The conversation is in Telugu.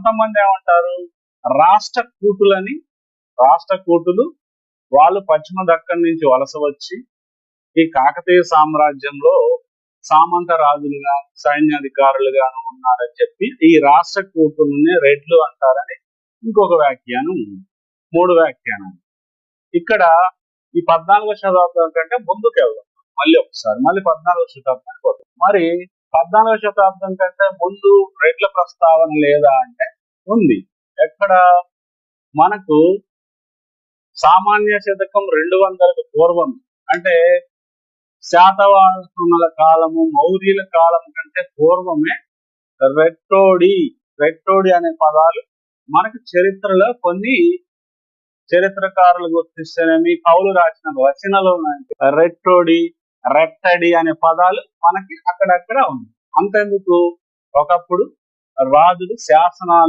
కొంతమంది ఏమంటారు? రాష్ట్ర కూటులని రాష్ట్ర కూటులు వాళ్ళు పశ్చిమ దక్కన్ నుంచి వలస వచ్చి ఈ కాకతీయ సామ్రాజ్యంలో సామంత రాజులుగా సైన్యాధికారులుగా ఉన్నారని చెప్పి ఈ రాష్ట్ర కూతుల్ని రెడ్లు అంటారని ఇంకొక వ్యాఖ్యానం ఉంది. మూడు వ్యాఖ్యానం ఇక్కడ ఈ పద్నాలుగో శతాబ్దం కంటే ముందుకు వెళ్దాం మళ్ళీ ఒకసారి మళ్ళీ పద్నాలుగో శతాబ్దానికి పోతాం మరి పద్నాలుగో శతాబ్దం కంటే ముందు రెడ్ల ప్రస్తావన లేదా అంటే ఉంది. ఎక్కడ? మనకు సామాన్య శతకం రెండు వందలకు పూర్వం. అంటే శాతవాహనుల కాలము మౌర్యుల కాలం కంటే పూర్వమే రెట్టోడి రెట్టోడి అనే పదాలు మనకు చరిత్రలో కొన్ని చరిత్రకారులు గుర్తిస్తేనేమి కవులు రాసిన రచనలో రెట్టోడి రెట్టడి అనే పదాలు మనకి అక్కడక్కడ ఉంది. అంతెందుకు? ఒకప్పుడు రాజులు శాసనాలు